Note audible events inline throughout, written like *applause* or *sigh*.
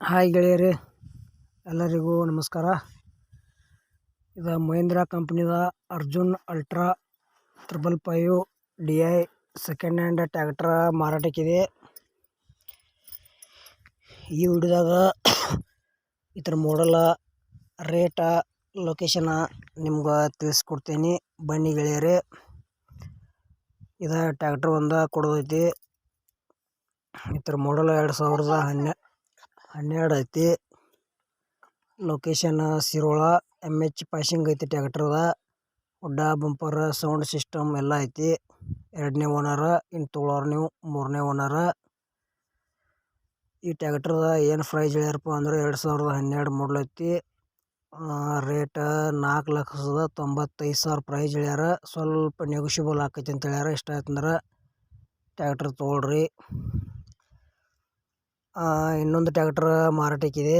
Hi ಗೆಳೆಯರೇ, ಎಲ್ಲರಿಗೂ ನಮಸ್ಕಾರ. ಇದು Mahindra ಕಂಪ್ನಿದ Arjun ultra triple five D I second hand tractor ಮಾರಾಟಕ್ಕಿದೆ. ಈ ವಿಡಿಯೋದಾಗ *coughs* ಇದ್ರ ಮಾಡಲ ರೇಟ ಲೊಕೇಶನ ನಿಮ್ಗೆ ತಿಳಿಸ್ಕೊಡ್ತೀನಿ. ಬನ್ನಿ ಗೆಳೆಯರೇ. ಇದು ಟ್ಯಾಕ್ಟ್ರ್ ಒಂದು ಕೊಡೋದೈತಿ. ಇತರ ಮಾಡಲ್ ಎರಡು ಸಾವಿರದ ಹನ್ನೆ, ಹನ್ನೆರಡು ಐತಿ. ಲೊಕೇಶನ್ ಸಿರೋಳ ಎಂ ಎಚ್ ಪಾಸಿಂಗ್ ಐತಿ ಟ್ಯಾಕ್ಟ್ರದ ಉಡ್ಡ ಬಂಪರ್ ಸೌಂಡ್ ಸಿಸ್ಟಮ್ ಎಲ್ಲ ಐತಿ. ಎರಡನೇ ಓನರ ಇನ್ನು ತೊಗೊಳೋರು ನೀವು ಮೂರನೇ ಓನರ ಈ ಟ್ಯಾಕ್ಟ್ರದ ಏನು ಪ್ರೈಸ್ ಹೇಳ್ಯಾರಪ್ಪ ಅಂದ್ರೆ ಎರಡು ಸಾವಿರದ ಹನ್ನೆರಡು ಮಾಡಲ್ ಐತಿ. ರೇಟ್ ನಾಲ್ಕು ಲಕ್ಷದ ತೊಂಬತ್ತೈದು ಸಾವಿರ ಪ್ರೈಸ್ ಹೇಳ್ಯಾರ. ಸ್ವಲ್ಪ ನೆಗೋಷಿಯಬಲ್ ಆಕೈತಿ ಅಂತ ಹೇಳ್ಯಾರ. ಇಷ್ಟ ಆಯ್ತಂದ್ರೆ ಟ್ಯಾಕ್ಟ್ರ್ ತೊಗೊಳ್ರಿ. ಇನ್ನೊಂದು ಟ್ಯಾಕ್ಟ್ರ್ ಮಾರಾಟಕ್ಕಿದೆ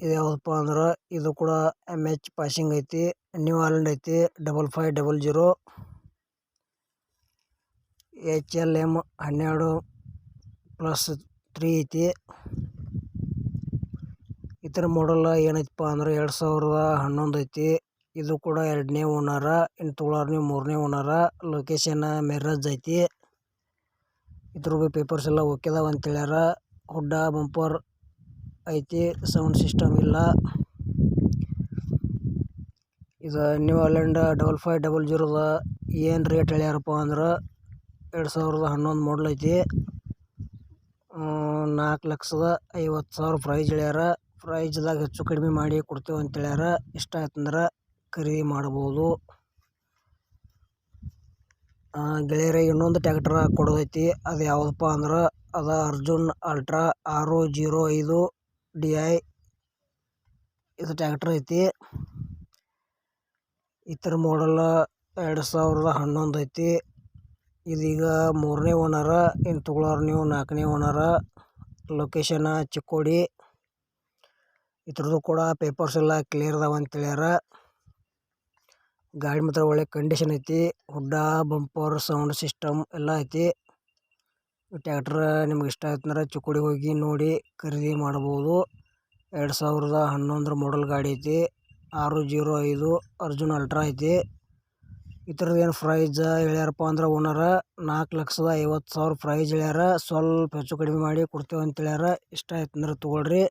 ಇದು. ಯಾವುದಪ್ಪ ಅಂದ್ರೆ, ಇದು ಕೂಡ ಎಂ ಎಚ್ ಪಾಸಿಂಗ್ ಐತಿ. ನ್ಯೂ ಆಲ್ಯಾಂಡ್ ಐತಿ. Double five double zero H L M ಹನ್ನೆರಡು ಪ್ಲಸ್ ತ್ರೀ ಐತಿ. ಇತರ ಮಾಡಲ್ ಏನೈತಪ್ಪ ಅಂದ್ರೆ ಎರಡು ಸಾವಿರದ ಹನ್ನೊಂದು ಐತಿ. ಇದು ಕೂಡ ಎರಡನೇ ಓನರ ಇನ್ನು ತೊಗೊಳೋರು ಮೂರನೇ ಓನರ ಲೊಕೇಶನ್ ಮೆರಜ್ ಐತಿ. ಇದ್ರ ಪೇಪರ್ಸ್ ಎಲ್ಲ ಓಕೆ ಅದಾವ ಅಂತ ಹೇಳ್ಯಾರ. ಹುಡ್ಡ ಬಂಪರ್ ಐತಿ ಸೌಂಡ್ ಸಿಸ್ಟಮ್ ಇಲ್ಲ. ಇದು new Holland double five double ಜೀರೋದ ಏನು ರೇಟ್ ಹೇಳ್ಯಾರಪ್ಪ ಅಂದ್ರೆ ಎರಡು ಸಾವಿರದ ಹನ್ನೊಂದು ಮಾಡಲ್ ಐತಿ. ನಾಲ್ಕು ಲಕ್ಷದ ಐವತ್ತು ಸಾವಿರ ಪ್ರೈಸ್ ಹೇಳ್ಯಾರ. ಪ್ರೈಜ್ದಾಗ ಹೆಚ್ಚು ಕಡಿಮೆ ಮಾಡಿ ಕೊಡ್ತೇವೆ ಅಂತ ಹೇಳ್ಯಾರ. ಇಷ್ಟ ಆಯ್ತಂದ್ರೆ ಖರೀದಿ ಮಾಡ್ಬೋದು. ಗೆಳೆಯರಿಗೆ ಇನ್ನೊಂದು ಟ್ಯಾಕ್ಟ್ರ ಕೊಡೋದೈತಿ. ಅದು ಯಾವುದಪ್ಪ ಅಂದ್ರೆ ಅದು ಅರ್ಜುನ್ ಅಲ್ಟ್ರಾ ಆರು ಜೀರೋ ಐದು ಡಿ ಐ ಇದು ಟ್ಯಾಕ್ಟ್ರ್ ಐತಿ. ಇತರ ಮಾಡಲ್ ಎರಡು ಸಾವಿರದ ಹನ್ನೊಂದು ಐತಿ. ಇದೀಗ ಮೂರನೇ ಓನರ ಇನ್ನು ತೊಗೊಳೋರು ನೀವು ನಾಲ್ಕನೇ ಓನರ ಲೊಕೇಶನ ಚಿಕ್ಕೋಡಿ. ಇದ್ರದ್ದು ಕೂಡ ಪೇಪರ್ಸ್ ಎಲ್ಲ ಕ್ಲಿಯರ್ ಅದಾವ ಅಂತ ಹೇಳ್ಯಾರ. ಗಾಡಿ ಮಾತ್ರ ಒಳ್ಳೆ ಕಂಡೀಷನ್ ಐತಿ. ಹುಡ್ಡ ಬಂಪರ್ ಸೌಂಡ್ ಸಿಸ್ಟಮ್ ಎಲ್ಲ ಐತಿ. ಟ್ಯಾಕ್ಟ್ರ್ ನಿಮ್ಗೆ ಇಷ್ಟ ಆಯ್ತಂದ್ರೆ ಚಿಕ್ಕೋಡಿ ಹೋಗಿ ನೋಡಿ ಖರೀದಿ ಮಾಡ್ಬೋದು. ಎರಡು ಸಾವಿರದ ಹನ್ನೊಂದರ ಮಾಡಲ್ ಗಾಡಿ ಐತಿ. ಆರು ಜೀರೋ ಐದು ಅರ್ಜುನ್ ಅಲ್ಟ್ರಾ ಐತಿ. ಇದ್ರದ್ದು ಏನು ಪ್ರೈಸ್ ಹೇಳ್ಯಾರಪ್ಪ ಅಂದ್ರೆ ಓನರ ನಾಲ್ಕು ಲಕ್ಷದ ಐವತ್ತು ಸಾವಿರ ಪ್ರೈಸ್ ಹೇಳ್ಯಾರ. ಸ್ವಲ್ಪ ಹೆಚ್ಚು ಕಡಿಮೆ ಮಾಡಿ ಕೊಡ್ತೇವೆ ಅಂತ ಹೇಳ್ಯಾರ. ಇಷ್ಟ ಆಯ್ತಂದ್ರೆ ತೊಗೊಳ್ರಿ.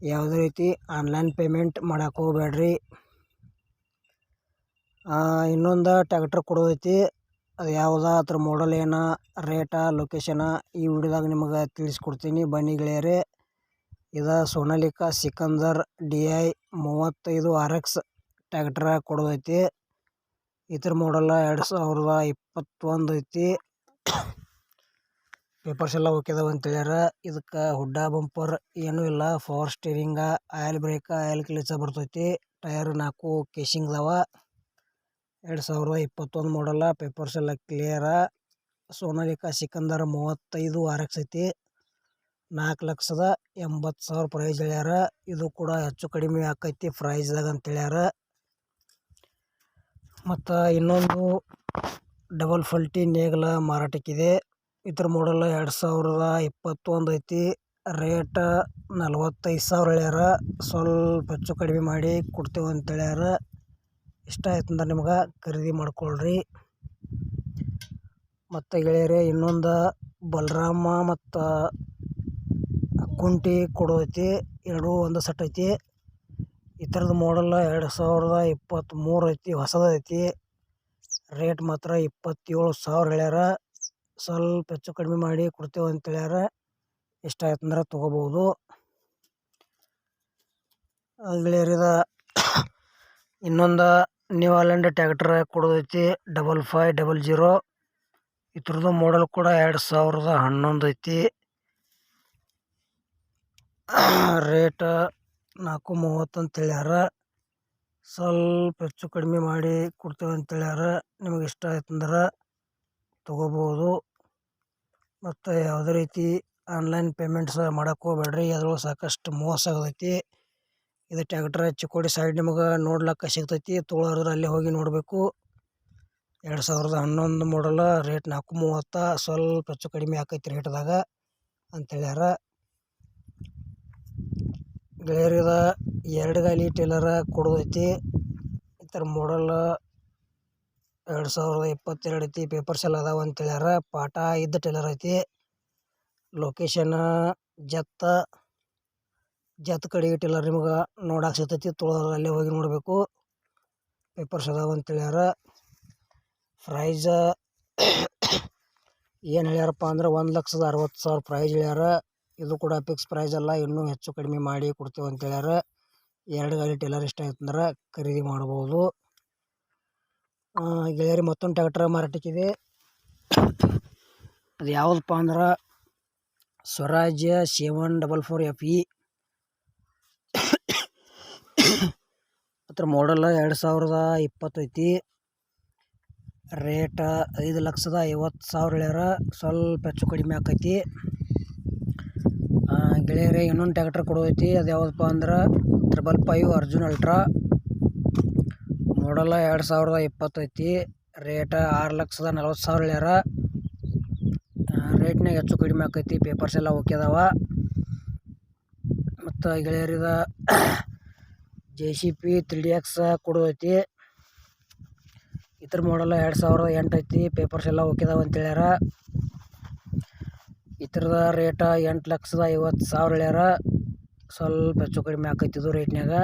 ಯಾವುದೇ ರೀತಿ ಆನ್ಲೈನ್ ಪೇಮೆಂಟ್ ಮಾಡಕ್ಕೆ ಹೋಗ್ಬೇಡ್ರಿ. ಇನ್ನೊಂದು ಟ್ಯಾಕ್ಟ್ರ್ ಕೊಡೋದೈತಿ. ಅದು ಯಾವ್ದು ಅದ್ರ ಮಾಡಲ್ ಏನು ರೇಟ ಲೊಕೇಶನ ಈ ವಿಡಿಯೋದಾಗ ನಿಮಗೆ ತಿಳಿಸ್ಕೊಡ್ತೀನಿ. ಬನ್ನಿ ಗೆಳೆಯರೇ. ಇದು ಸೋನಾಲಿಕಾ ಸಿಕಂದರ್ ಡಿ ಐ ಮೂವತ್ತೈದು ಆರ್ ಎಕ್ಸ್ ಟ್ಯಾಕ್ಟ್ರ ಕೊಡೋದೈತಿ. ಇದ್ರ ಮಾಡಲ್ಲ ಎರಡು ಸಾವಿರದ ಇಪ್ಪತ್ತೊಂದು ಐತಿ. ಪೇಪರ್ಸ್ ಎಲ್ಲ ಓಕೆ ಅಂತ ಹೇಳ್ಯಾರ. ಇದಕ್ಕೆ ಹುಡ್ಡ, ಬಂಪರ್ ಏನೂ ಇಲ್ಲ. Power steering oil brake oil clutch ಬರ್ತೈತಿ. ಟಯರ್ ನಾಲ್ಕು ಕೇಸಿಂಗ್ ಅದಾವ ಎರಡು ಸಾವಿರದ ಇಪ್ಪತ್ತೊಂದು ಮಾಡಲ್ಲ ಪೇಪರ್ಸ್ ಎಲ್ಲ ಕ್ಲಿಯರ ಸೋನಾಲಿಕ ಸಿಕಂದರ್ ಮೂವತ್ತೈದು ಆರ್ ಎಕ್ಸ್ ಐತಿ. ನಾಲ್ಕು ಲಕ್ಷದ ಎಂಬತ್ತು ಸಾವಿರ ಪ್ರೈಸ್ ಹೇಳ್ಯಾರ. ಇದು ಕೂಡ ಹೆಚ್ಚು ಕಡಿಮೆ ಆಕೈತಿ ಪ್ರೈಸ್ದಾಗ ಅಂತ ಹೇಳ್ಯಾರ. ಮತ್ತು ಇನ್ನೊಂದು ಡಬಲ್ ಫಲ್ಟಿ ನೇಗಲ ಮಾರಾಟಕ್ಕಿದೆ. ಇದ್ರ ಮಾಡಲ್ ಎರಡು ಸಾವಿರದ ಇಪ್ಪತ್ತೊಂದು ಐತಿ. ರೇಟ ನಲ್ವತ್ತೈದು ಸಾವಿರ ಹೇಳ್ಯಾರ. ಸ್ವಲ್ಪ ಹೆಚ್ಚು ಕಡಿಮೆ ಮಾಡಿ ಕೊಡ್ತೇವೆ ಅಂತ ಹೇಳ್ಯಾರ. ಇಷ್ಟ ಆಯ್ತಂದ್ರೆ ನಿಮ್ಗೆ ಖರೀದಿ ಮಾಡ್ಕೊಳ್ರಿ. ಮತ್ತು ಗೆಳೆಯರೇ, ಇನ್ನೊಂದು ಬಲರಾಮ ಮತ್ತು ಕುಂಟಿ ಐತಿ. ಎರಡೂ ಒಂದು ಸೆಟ್ ಐತಿ. ಈ ಥರದ ಮಾಡಲ್ ಎರಡು ಸಾವಿರದ ಇಪ್ಪತ್ತ್ಮೂರು ಐತಿ ಹೊಸದೈತಿ ರೇಟ್ ಮಾತ್ರ ಇಪ್ಪತ್ತೇಳು ಸಾವಿರ ಹೇಳ್ಯಾರ. ಸ್ವಲ್ಪ ಹೆಚ್ಚು ಕಡಿಮೆ ಮಾಡಿ ಕೊಡ್ತೇವೆ ಅಂತ ಹೇಳ್ಯಾರ. ಇಷ್ಟ ಆಯ್ತಂದ್ರೆ ತೊಗೋಬೋದು ಗೆಳೆಯರಿದ ಇನ್ನೊಂದು ನ್ಯೂ ಆಲ್ಯಾಂಡ್ ಟ್ಯಾಕ್ಟ್ರ್ ಕೊಡೋದೈತಿ. ಡಬಲ್ ಫೈವ್ ಡಬಲ್ ಜೀರೋ ಇದ್ರದ್ದು ಮಾಡಲ್ ಕೂಡ ಎರಡು ಸಾವಿರದ ಹನ್ನೊಂದು ಐತಿ. ರೇಟ ನಾಲ್ಕು ಮೂವತ್ತು ಅಂತ ಹೇಳ್ಯಾರ. ಸ್ವಲ್ಪ ಹೆಚ್ಚು ಕಡಿಮೆ ಮಾಡಿ ಕೊಡ್ತೇವೆ ಅಂತೇಳ್ಯಾರ ನಿಮಗೆ ಇಷ್ಟ ಆಯ್ತಂದ್ರೆ ತೊಗೋಬೋದು. ಮತ್ತು ಯಾವುದೇ ರೀತಿ ಆನ್ಲೈನ್ ಪೇಮೆಂಟ್ಸ್ ಮಾಡಕ್ಕೆ ಹೋಗ್ಬೇಡ್ರಿ. ಅದ್ರೊಳಗೆ ಸಾಕಷ್ಟು ಮೋಸ ಆಗತೈತಿ. ಇದು ಟ್ಯಾಕ್ಟ್ರ ಚಿಕ್ಕೋಡಿ ಸೈಡ್ ನಿಮಗೆ ನೋಡ್ಲಿಕ್ಕೆ ಸಿಗ್ತೈತಿ. ತೊಗೊಳೋರು ಅಲ್ಲೇ ಹೋಗಿ ನೋಡಬೇಕು. ಎರಡು ಸಾವಿರದ ಹನ್ನೊಂದು ಮಾಡಲ ರೇಟ್ ನಾಲ್ಕು ಮೂವತ್ತು, ಸ್ವಲ್ಪ ಹೆಚ್ಚು ಕಡಿಮೆ ಆಕೈತಿ ರೇಟ್ದಾಗ ಅಂತ ಹೇಳ್ಯಾರ. ಗೆಳೆಯರಿದ ಎರಡು ಗಾಲಿ ಟೇಲರ ಕೊಡೋದೈತಿ. ಈ ಥರ ಮಾಡಲ್ ಎರಡು ಸಾವಿರದ ಇಪ್ಪತ್ತೆರಡು ಐತಿ ಪೇಪರ್ ಸೆಲ್ ಅದಾವ ಅಂತ ಹೇಳ್ಯಾರ. ಪಾಠ ಇದ್ದ ಟೇಲರ್ ಐತಿ. ಲೊಕೇಶನ್ ಜತ್ತ, ಜತ್ ಕಡೆ ಟೇಲರ್ ನಿಮ್ಗೆ ನೋಡಕ್ಕೆ ಸಿಗ್ತೈತಿ. ತೊಗೊಳೋರು ಅಲ್ಲೇ ಹೋಗಿ ನೋಡಬೇಕು. ಪೇಪರ್ಸ್ ಅದಾವ ಅಂತ ಹೇಳ್ಯಾರ. ಪ್ರೈಝ ಏನು ಹೇಳ್ಯಾರಪ್ಪ ಅಂದ್ರೆ ಒಂದು ಲಕ್ಷದ ಅರವತ್ತು ಸಾವಿರ ಪ್ರೈಸ್ ಹೇಳ್ಯಾರ. ಇದು ಕೂಡ ಫಿಕ್ಸ್ ಪ್ರೈಸ್ ಅಲ್ಲ, ಇನ್ನೂ ಹೆಚ್ಚು ಕಡಿಮೆ ಮಾಡಿ ಕೊಡ್ತೇವೆ ಅಂತ ಹೇಳ್ಯಾರ. ಎರಡು ಗಾಡಿ ಟೇಲರ್ ಇಷ್ಟ ಆಯ್ತಂದ್ರೆ ಖರೀದಿ ಮಾಡ್ಬೋದು. ಗೆಳೆಯರಿ ಮತ್ತೊಂದು ಟ್ಯಾಕ್ಟ್ರ್ ಮಾರಾಟಕ್ಕಿದೆ. ಅದು ಯಾವುದಪ್ಪ ಅಂದ್ರೆ Swaraj seven double four F E. ಅದ್ರ ಮಾಡಲ್ ಎರಡು ಸಾವಿರದ ಇಪ್ಪತ್ತೈತಿ ರೇಟ ಐದು ಲಕ್ಷದ ಐವತ್ತು ಸಾವಿರ ಹೇಳ್ಯಾರ. ಸ್ವಲ್ಪ ಹೆಚ್ಚು ಕಡಿಮೆ ಆಕೈತಿ. ಗೆಳೆಯರೇ ಇನ್ನೊಂದು ಟ್ಯಾಕ್ಟ್ರ್ ಕೊಡೋದೈತಿ. ಅದು ಯಾವುದಪ್ಪ ಅಂದ್ರೆ ತ್ರಿಬಲ್ ಫೈವ್ ಅರ್ಜುನ್ ಅಲ್ಟ್ರಾ ಮಾಡಲ ಎರಡು ಸಾವಿರದ ಇಪ್ಪತ್ತೈತಿ ರೇಟ ಆರು ಲಕ್ಷದ ನಲ್ವತ್ತು ಸಾವಿರ ಹೇಳ್ಯಾರ. ರೇಟ್ನಾಗ ಹೆಚ್ಚು ಕಡಿಮೆ ಆಕೈತಿ ಪೇಪರ್ಸ್ ಎಲ್ಲ ಓಕೆ ಮತ್ತು ಗೆಳೆಯರಿದ J C P three D X ಕೊಡೋದೈತಿ ಇದ್ರ ಮಾಡಲ್ಲ ಎರಡು ಸಾವಿರದ ಎಂಟು ಐತಿ ಪೇಪರ್ಸ್ ಎಲ್ಲ ಓಕೆ ಅಂತೇಳ್ಯಾರ ಅಂತ ಹೇಳ್ಯಾರ. ಇದ್ರದ ರೇಟ ಎಂಟು ಲಕ್ಷದ ಐವತ್ತು ಸಾವಿರ ಹೇಳ್ಯಾರ. ಸ್ವಲ್ಪ ಹೆಚ್ಚು ಕಡಿಮೆ ಆಕೈತಿದು ರೇಟ್ನ್ಯಾಗ.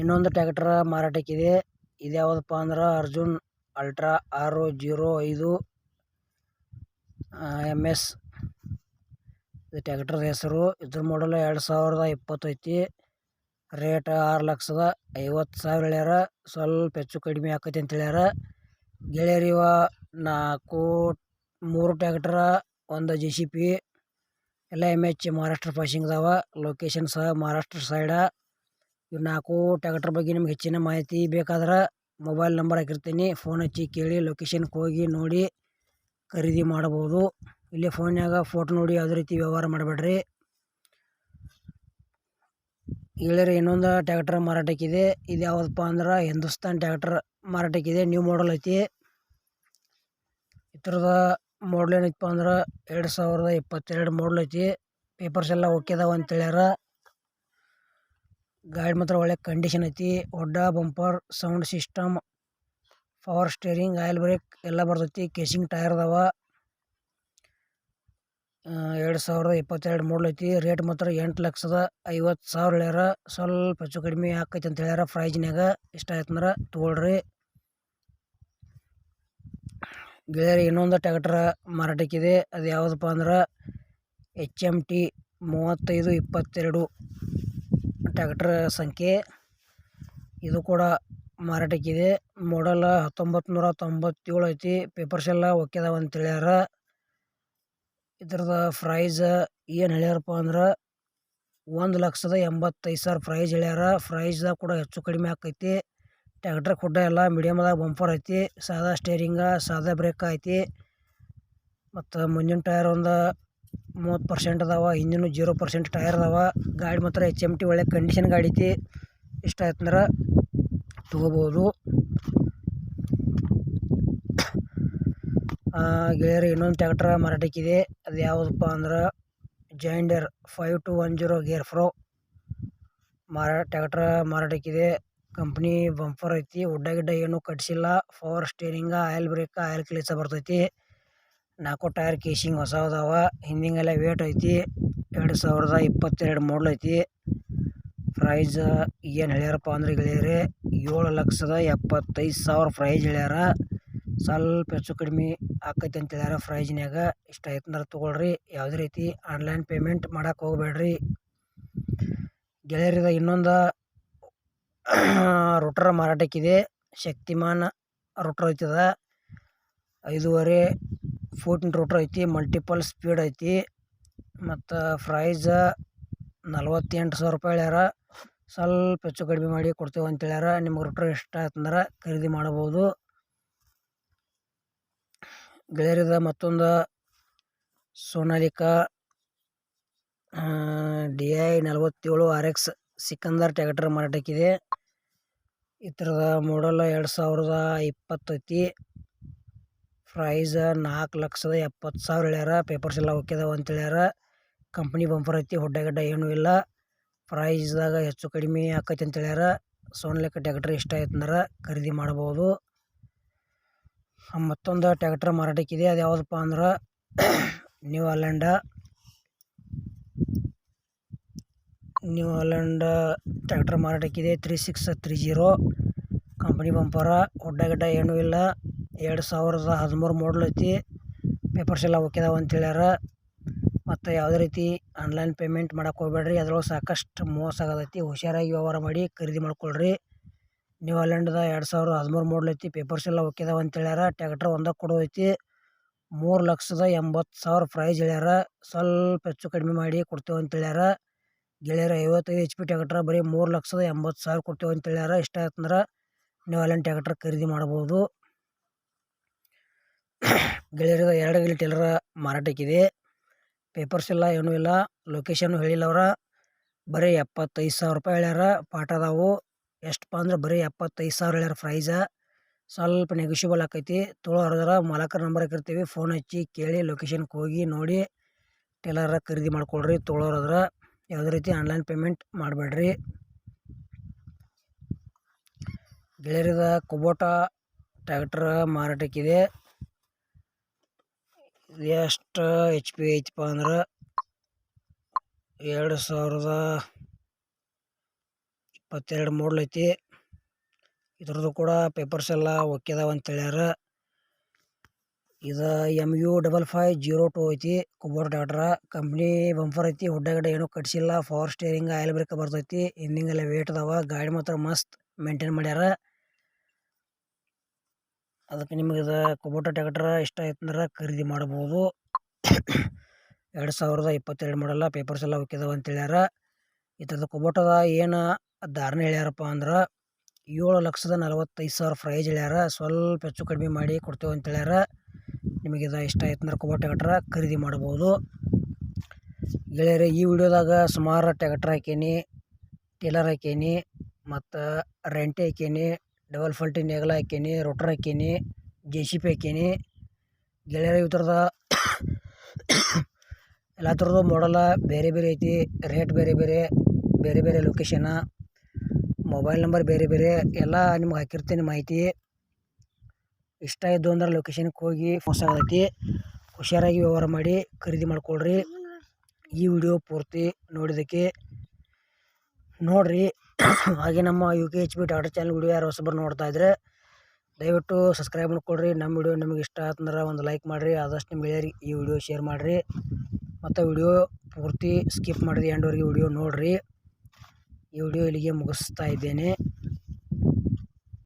ಇನ್ನೊಂದು ಟ್ಯಾಕ್ಟ್ರ ಮಾರಾಟಕ್ಕಿದೆ. ಇದು ಯಾವುದಪ್ಪ ಅಂದ್ರೆ ಅರ್ಜುನ್ ಅಲ್ಟ್ರಾ ಆರು ಜೀರೋ ಐದು ಎಂ ಎಸ್ ಇದು ಟ್ಯಾಕ್ಟರ್ ಹೆಸರು. ಇದ್ರ ಮಾಡಲ್ ಎರಡು ಸಾವಿರದ ಇಪ್ಪತ್ತೈತಿ ರೇಟ್ ಆರು ಲಕ್ಷದ ಐವತ್ತು ಸಾವಿರ ಹೇಳ್ಯಾರ. ಸ್ವಲ್ಪ ಹೆಚ್ಚು ಕಡಿಮೆ ಆಕೈತಿ ಅಂತ ಹೇಳ್ಯಾರ. ಗೆಳೆಯರಿವ ನಾಲ್ಕು, ಮೂರು ಟ್ಯಾಕ್ಟ್ರ ಒಂದು ಜೆ ಸಿ ಪಿ ಎಲ್ಲ ಎಂ ಎಚ್ ಮಹಾರಾಷ್ಟ್ರ ಪಾಸಿಂಗ್ ಅದಾವ ಲೊಕೇಶನ್ ಸಹ ಮಹಾರಾಷ್ಟ್ರ ಸೈಡ ಇವು ನಾಲ್ಕು ಟ್ಯಾಕ್ಟ್ರ್ ಬಗ್ಗೆ ನಿಮ್ಗೆ ಹೆಚ್ಚಿನ ಮಾಹಿತಿ ಬೇಕಾದ್ರೆ ಮೊಬೈಲ್ ನಂಬರ್ ಹಾಕಿರ್ತೀನಿ. ಫೋನ್ ಹಚ್ಚಿ ಕೇಳಿ ಲೊಕೇಶನ್ಗೆ ಹೋಗಿ ನೋಡಿ ಖರೀದಿ ಮಾಡಬಹುದು ಇಲ್ಲಿ ಫೋನ್ಯಾಗ ಫೋಟೋ ನೋಡಿ ಯಾವುದೇ ರೀತಿ ವ್ಯವಹಾರ ಮಾಡಬೇಡ್ರಿ. ಹೇಳಿದ್ರೆ ಇನ್ನೊಂದು ಟ್ಯಾಕ್ಟರ್ ಮಾರಾಟಕ್ಕಿದೆ ಇದು. ಯಾವುದಪ್ಪ ಅಂದ್ರೆ ಹಿಂದೂಸ್ತಾನ್ ಟ್ಯಾಕ್ಟರ್ ಮಾರಾಟಕ್ಕಿದೆ ನ್ಯೂ ಮಾಡಲ್ ಐತಿ. ಈ ಥರದ ಮಾಡಲ್ ಏನೈತಪ್ಪ ಅಂದ್ರೆ ಎರಡು ಸಾವಿರದ ಇಪ್ಪತ್ತೆರಡು ಮಾಡಲ್ ಐತಿ. ಪೇಪರ್ಸ್ ಎಲ್ಲ ಓಕೆ ಅದಾವ ಅಂತ ಹೇಳ್ಯಾರ ಗಾಡಿ ಮಾತ್ರ ಒಳ್ಳೆ ಕಂಡೀಷನ್ ಐತಿ. ಒಡ್ಡ bumper sound system power steering oil brake ಎಲ್ಲ ಬರ್ತೈತಿ. ಕೇಸಿಂಗ್ ಟೈರ್ ಅದಾವ. ಎರಡು ಸಾವಿರದ ಇಪ್ಪತ್ತೆರಡು ಮೂಡಲ್ ಐತಿ. ರೇಟ್ ಮಾತ್ರ ಎಂಟು ಲಕ್ಷದ ಐವತ್ತು ಸಾವಿರ ಹೇಳ್ಯಾರ. ಸ್ವಲ್ಪ ಹೆಚ್ಚು ಕಡಿಮೆ ಆಕೈತಿ ಅಂತ ಹೇಳ್ಯಾರ ಪ್ರೈಜ್ನ್ಯಾಗ ಇಷ್ಟ ಆಯ್ತಂದ್ರೆ ತೊಗೊಳ್ರಿ. ಗೆಳೆಯರಿ, ಇನ್ನೊಂದು ಟ್ಯಾಕ್ಟ್ರ ಮಾರಾಟಕ್ಕಿದೆ. ಅದು ಯಾವುದಪ್ಪ ಅಂದ್ರೆ ಎಚ್ ಎಂ ಟಿ ಮೂವತ್ತೈದು ಇಪ್ಪತ್ತೆರಡು. ಟ್ಯಾಕ್ಟ್ರ ಸಂಖ್ಯೆ ಇದು ಕೂಡ ಮಾರಾಟಕ್ಕಿದೆ. ಮಾಡಲ್ ಹತ್ತೊಂಬತ್ತು ನೂರ ತೊಂಬತ್ತೇಳು ಐತಿ. ಪೇಪರ್ಸ್ ಎಲ್ಲ ಓಕೆ ಅದಾವ ಅಂತ ಹೇಳ್ಯಾರ. ಇದ್ರದ ಪ್ರೈಸ್ ಏನು ಹೇಳ್ಯಾರಪ್ಪ ಅಂದ್ರೆ ಒಂದು ಲಕ್ಷದ ಎಂಬತ್ತೈದು ಸಾವಿರ ಪ್ರೈಸ್ ಹೇಳ್ಯಾರ. ಪ್ರೈಸ್ದಾಗ ಕೂಡ ಹೆಚ್ಚು ಕಡಿಮೆ ಆಕೈತಿ. ಟ್ಯಾಕ್ಟ್ರ್ ಕೂಡ ಎಲ್ಲ ಮೀಡಿಯಮ್ದಾಗ ಬಂಪರ್ ಐತಿ. ಸಾದಾ ಸ್ಟೇರಿಂಗ ಸಾದಾ ಬ್ರೇಕ್ ಐತಿ. ಮತ್ತು ಮುಂದಿನ ಟೈರ್ ಒಂದು ಮೂವತ್ತು ಪರ್ಸೆಂಟ್ ಅದಾವ ಇಂಜಿನು ಜೀರೋ ಪರ್ಸೆಂಟ್ ಟೈರ್ ಅದಾವ. ಗಾಡಿ ಮಾತ್ರ ಎಚ್ ಎಂ ಟಿ ಒಳ್ಳೆ ಕಂಡೀಷನ್ ಗಾಡಿ ಐತಿ. ಇಷ್ಟ ಆಯ್ತಂದ್ರೆ ತೊಗೋಬೋದು. ಗೆಳೆಯರು, ಇನ್ನೊಂದು ಟ್ಯಾಕ್ಟ್ರ ಮಾರಾಟಕ್ಕಿದೆ. ಅದು ಯಾವುದಪ್ಪ ಅಂದ್ರೆ ಜೈಂಡರ್ five two one zero gear pro ಮಾರಾ ಟ್ಯಾಕ್ಟ್ರ ಮಾರಾಟಕ್ಕಿದೆ. ಕಂಪ್ನಿ ಬಂಪರ್ ಐತಿ. ಉಡ್ಡ ಗಿಡ್ಡ ಏನೂ ಕಟ್ಸಿಲ್ಲ. Power steering oil brake oil clutch ಬರ್ತೈತಿ ನಾಲ್ಕು ಟೈರ್ ಕೇಸಿಂಗ್ ಹೊಸ ಅದಾವ. ಹಿಂದಿಂಗೆಲ್ಲ ವೇಟ್ ಐತಿ. ಎರಡು ಸಾವಿರದ ಇಪ್ಪತ್ತೆರಡು ಮಾಡಲ್ ಐತಿ. ಪ್ರೈಸ್ ಏನು ಹೇಳ್ಯಾರಪ್ಪ ಅಂದ್ರೆ ಗೆಳೆಯರೆ, ಏಳು ಲಕ್ಷದ ಎಪ್ಪತ್ತೈದು ಸಾವಿರ ಪ್ರೈಸ್ ಹೇಳ್ಯಾರ. ಸ್ವಲ್ಪ ಹೆಚ್ಚು ಕಡಿಮೆ ಆಕೈತಿ ಅಂತ ಹೇಳ್ಯಾರ ಇಷ್ಟ ಐತಂದ್ರೆ ತೊಗೊಳ್ರಿ. ಯಾವುದೇ ರೀತಿ ಆನ್ಲೈನ್ ಪೇಮೆಂಟ್ ಮಾಡೋಕೆ ಹೋಗಬೇಡ್ರಿ. ಗೆಳೆಯರಿದ ಇನ್ನೊಂದು *coughs* ರೋಟರ್ ಮಾರಾಟಕ್ಕಿದೆ. ಶಕ್ತಿಮಾನ ರೋಟರ್ ಐತದ. ಐದೂವರೆ ಫೂಟಿನ ರೋಟರ್ ಐತಿ ಮಲ್ಟಿಪಲ್ ಸ್ಪೀಡ್ ಐತಿ, ಮತ್ತು ಪ್ರೈಸ್ ನಲ್ವತ್ತೆಂಟು ಸಾವಿರ ರೂಪಾಯಿ ಹೇಳ್ಯಾರ. ಸ್ವಲ್ಪ ಹೆಚ್ಚು ಕಡಿಮೆ ಮಾಡಿ ಕೊಡ್ತೇವೆ ಅಂತ ಹೇಳ್ಯಾರ. ನಿಮ್ಗೆ ರೂಟ್ರ್ ಇಷ್ಟ ಆಯ್ತಂದ್ರೆ ಖರೀದಿ ಮಾಡ್ಬೋದು. ಗೆಳೆಯರಿದ ಮತ್ತೊಂದು ಸೋನಾಲಿಕಾ ಡಿ ಐ ನಲ್ವತ್ತೇಳು ಆರ್ ಎಕ್ಸ್ ಸಿಕಂದರ್ ಟ್ಯಾಕ್ಟರ್ ಮಾರಾಟಕ್ಕಿದೆ. ಈ ಥರದ ಮಾಡಲ್ ಎರಡು ಸಾವಿರದ ಇಪ್ಪತ್ತು ಐತಿ ಪ್ರೈಸ್ ನಾಲ್ಕು ಲಕ್ಷದ ಎಪ್ಪತ್ತು ಸಾವಿರ ಹೇಳ್ಯಾರ. ಪೇಪರ್ಸ್ ಎಲ್ಲ ಓಕೆ ಅಂತ ಹೇಳ್ಯಾರ. ಕಂಪ್ನಿ ಬಂಪರ್ ಐತಿ, ಹೊಡ್ಡ ಗಡ್ಡ ಏನೂ ಇಲ್ಲ. ಪ್ರೈಸ್ದಾಗ ಹೆಚ್ಚು ಕಡಿಮೆ ಆಕೈತಿ ಅಂತ ಹೇಳ್ಯಾರ. ಸೋನ್ ಲೆಕ್ಕ ಟ್ಯಾಕ್ಟ್ರ್ ಇಷ್ಟ ಆಯ್ತು ಅಂದ್ರೆ ಖರೀದಿ ಮಾಡ್ಬೋದು ಮತ್ತೊಂದು ಟ್ಯಾಕ್ಟ್ರ್ ಮಾರಾಟಕ್ಕಿದೆ ಅದು ಯಾವುದಪ್ಪ ಅಂದ್ರೆ new *coughs* Holland new Holland tractor ಮಾರಾಟಕ್ಕಿದೆ three six three zero company bumper, ಹೊಡ್ಡ ಏನೂ ಇಲ್ಲ. ಎರಡು ಸಾವಿರದ ಹದಿಮೂರು ಮಾಡಲ್ ಐತಿ. ಪೇಪರ್ಸ್ ಎಲ್ಲ ಓಕೆ ಅದಾವ ಅಂತ ಹೇಳ್ಯಾರ. ಮತ್ತು ಯಾವುದೇ ರೀತಿ ಆನ್ಲೈನ್ ಪೇಮೆಂಟ್ ಮಾಡಕ್ಕೆ ಹೋಗ್ಬೇಡ್ರಿ. ಅದ್ರೊಳಗೆ ಸಾಕಷ್ಟು ಮೋಸ ಆಗದೈತಿ. ಹುಷಾರಾಗಿ ವ್ಯವಹಾರ ಮಾಡಿ ಖರೀದಿ ಮಾಡ್ಕೊಳ್ರಿ. ನ್ಯೂ ಹಾಲೆಂಡ್ದ ಎರಡು ಸಾವಿರದ ಹದಿಮೂರು ಮಾಡಲ್ ಐತಿ. ಪೇಪರ್ಸ್ ಎಲ್ಲ ಓಕೆ ಅದಾವ ಅಂತ ಹೇಳ್ಯಾರ. ಟ್ಯಾಕ್ಟ್ರ್ ಒಂದಕ್ಕೆ ಕೊಡೋದೈತಿ ಮೂರು ಲಕ್ಷದ ಎಂಬತ್ತು ಸಾವಿರ ಪ್ರೈಸ್ ಹೇಳ್ಯಾರ. ಸ್ವಲ್ಪ ಹೆಚ್ಚು ಕಡಿಮೆ ಮಾಡಿ ಕೊಡ್ತೇವೆ ಅಂತ ಹೇಳ್ಯಾರ. ಗೆಳೆಯರ ಐವತ್ತೈದು ಎಚ್ ಪಿ ಟ್ಯಾಕ್ಟ್ರ್ ಬರೀ ಮೂರು ಲಕ್ಷದ ಎಂಬತ್ತು ಸಾವಿರ ಕೊಡ್ತೇವೆ ಅಂತ ಹೇಳ್ಯಾರ. ಇಷ್ಟ ಆಯ್ತಂದ್ರೆ ನೀವು ಹಾಲೆಂಡ್ ಟ್ಯಾಕ್ಟ್ರ್ ಖರೀದಿ ಮಾಡ್ಬೋದು. ಗೆಳೆಯರದ ಎರಡು ಗಿಲಿ ಟೇಲರ ಮಾರಾಟಕ್ಕಿದೆ ಪೇಪರ್ಸ್ ಇಲ್ಲ, ಏನೂ ಇಲ್ಲ. ಲೊಕೇಶನ್ ಹೇಳಿಲ್ಲ ಅವರ. ಬರೀ ಎಪ್ಪತ್ತೈದು ಸಾವಿರ ರೂಪಾಯಿ ಹೇಳ್ಯಾರ. ಪಾಠ ಅದಾವು. ಎಷ್ಟಪ್ಪ ಅಂದ್ರೆ ಬರೀ ಎಪ್ಪತ್ತೈದು ಸಾವಿರ ಹೇಳ್ಯಾರ ಪ್ರೈಸ ಸ್ವಲ್ಪ ನೆಗೋಷಿಯಬಲ್ ಆಕೈತಿ. ತೊಗೊಳೋದ್ರ ಮಾಲಕರ ನಂಬರ್ ಹಾಕಿರ್ತೀವಿ. ಫೋನ್ ಹಚ್ಚಿ, ಕೇಳಿ ಲೊಕೇಶನ್ಗೆ ಹೋಗಿ, ನೋಡಿ. ಟೇಲರ ಖರೀದಿ ಮಾಡ್ಕೊಳ್ರಿ ತೊಗೊಳೋರದ್ರ ಯಾವುದೇ ರೀತಿ ಆನ್ಲೈನ್ ಪೇಮೆಂಟ್ ಮಾಡಬೇಡ್ರಿ. ಗೆಳೆಯರದ ಕುಬೋಟ ಟ್ರ್ಯಾಕ್ಟರ್ ಮಾರಾಟಕ್ಕಿದೆ ಎಷ್ಟು ಎಚ್ ಪಿ ಐತಪ್ಪ ಅಂದ್ರೆ ಎರಡು ಸಾವಿರದ ಇಪ್ಪತ್ತೆರಡು ಮಾಡಲ್ ಐತಿ. ಇದ್ರದ್ದು ಕೂಡ ಪೇಪರ್ಸ್ ಎಲ್ಲ ಓಕೆ ಅಂತ ಹೇಳ್ಯಾರ. ಇದು M U double five zero two ಐತಿ ಕುಬೋರ್ ಡಾಟ್ರ ಕಂಪ್ನಿ ಬಂಫರ್ ಐತಿ ಹುಡ್ಡಗಡೆ ಏನೂ ಕಟ್ಸಿಲ್ಲ. ಫಾರ್ ಸ್ಟೇರಿಂಗ್ ಆಯಿಲ್ ಬ್ರೇಕ್ ಬರ್ತೈತಿ. ಹಿಂದಿಂಗೆಲ್ಲ ವೇಟ್ ಅದಾವ. ಗಾಡಿ ಮಾತ್ರ ಮಸ್ತ್ ಮೇಂಟೈನ್ ಮಾಡ್ಯಾರ. ಅದಕ್ಕೆ ನಿಮಗೆ ಇದು ಕುಬೋಟ ಟ್ಯಾಕ್ಟ್ರ ಇಷ್ಟ ಆಯ್ತು ಅಂದ್ರೆ ಖರೀದಿ ಮಾಡ್ಬೋದು. ಎರಡು ಸಾವಿರದ ಇಪ್ಪತ್ತೆರಡು ಮಾಡಲ್ಲ ಪೇಪರ್ಸ್ ಎಲ್ಲ ಅದಾವ ಅಂತ ಹೇಳ್ಯಾರ. ಈ ಥರದ ಕುಬೋಟದ ಏನು ಧಾರಣೆ ಹೇಳ್ಯಾರಪ್ಪ ಅಂದ್ರೆ ಏಳು ಲಕ್ಷದ ನಲವತ್ತೈದು ಸಾವಿರ ಪ್ರೈಜ್ ಹೇಳ್ಯಾರ. ಸ್ವಲ್ಪ ಹೆಚ್ಚು ಕಡಿಮೆ ಮಾಡಿ ಕೊಡ್ತೇವೆ ಅಂತ ಹೇಳ್ಯಾರ. ನಿಮಗೆ ಇದು ಇಷ್ಟ ಆಯ್ತು ಅಂದ್ರೆ ಕುಬೋಟ ಟ್ಯಾಕ್ಟ್ರ ಖರೀದಿ ಮಾಡ್ಬೋದು. ಗೆಳೆಯರೆ, ಈ ವಿಡಿಯೋದಾಗ ಸುಮಾರು ಟ್ಯಾಕ್ಟ್ರ್ ಹಾಕೀನಿ ಟೇಲರ್ ಹಾಕೀನಿ ಮತ್ತು ರೆಂಟೆ ಹಾಕೀನಿ ಡಬಲ್ ಫಾಲ್ಟಿ ನೇಗಲ ಹಾಕೀನಿ ರೊಟ್ರ್ ಹಾಕೀನಿ ಜೆ ಸಿ ಪಿ ಹಾಕೀನಿ ಗೆಳೆಯರ ಈ ಥರದ *coughs* ಎಲ್ಲ ಥರದ್ದು ಮಾಡಲ್ಲ ಬೇರೆ ಬೇರೆ ಐತಿ. ರೇಟ್ ಬೇರೆ ಬೇರೆ ಬೇರೆ ಬೇರೆ ಲೊಕೇಶನ ಮೊಬೈಲ್ ನಂಬರ್ ಬೇರೆ ಬೇರೆ, ಎಲ್ಲ ನಿಮ್ಗೆ ಹಾಕಿರ್ತೀನಿ ಮಾಹಿತಿ. ಇಷ್ಟ ಇದ್ದು ಅಂದ್ರೆ ಲೊಕೇಶನ್ಗೆ ಹೋಗಿ ಮೋಸ ಆಗೈತಿ ಹುಷಾರಾಗಿ ವ್ಯವಹಾರ ಮಾಡಿ, ಖರೀದಿ ಮಾಡಿಕೊಳ್ರಿ. ಈ ವಿಡಿಯೋ ಪೂರ್ತಿ ನೋಡಿದ್ದಕ್ಕೆ ನೋಡಿರಿ, ಹಾಗೆ ನಮ್ಮ U K H B data channel video ಯಾರು ಹೊಸಬರು ನೋಡ್ತಾ ಇದ್ರೆ, ದಯವಿಟ್ಟು ಸಬ್ಸ್ಕ್ರೈಬ್ ಮಾಡ್ಕೊಳ್ರಿ. ನಮ್ಮ ವಿಡಿಯೋ ನಿಮಗೆ ಇಷ್ಟ ಆತಂದ್ರೆ ಒಂದು ಲೈಕ್ ಮಾಡಿರಿ, ಆದಷ್ಟು ನಿಮ್ಮ ಗೆಳೆಯರಿಗೆ ಈ ವಿಡಿಯೋ ಶೇರ್ ಮಾಡಿರಿ. ಮತ್ತು ವಿಡಿಯೋ ಪೂರ್ತಿ ಸ್ಕಿಪ್ ಮಾಡಿರಿ ಎಂಡ್ವರೆಗೆ ವಿಡಿಯೋ ನೋಡಿರಿ. ಈ ವಿಡಿಯೋ ಇಲ್ಲಿಗೆ ಮುಗಿಸ್ತಾ ಇದ್ದೇನೆ.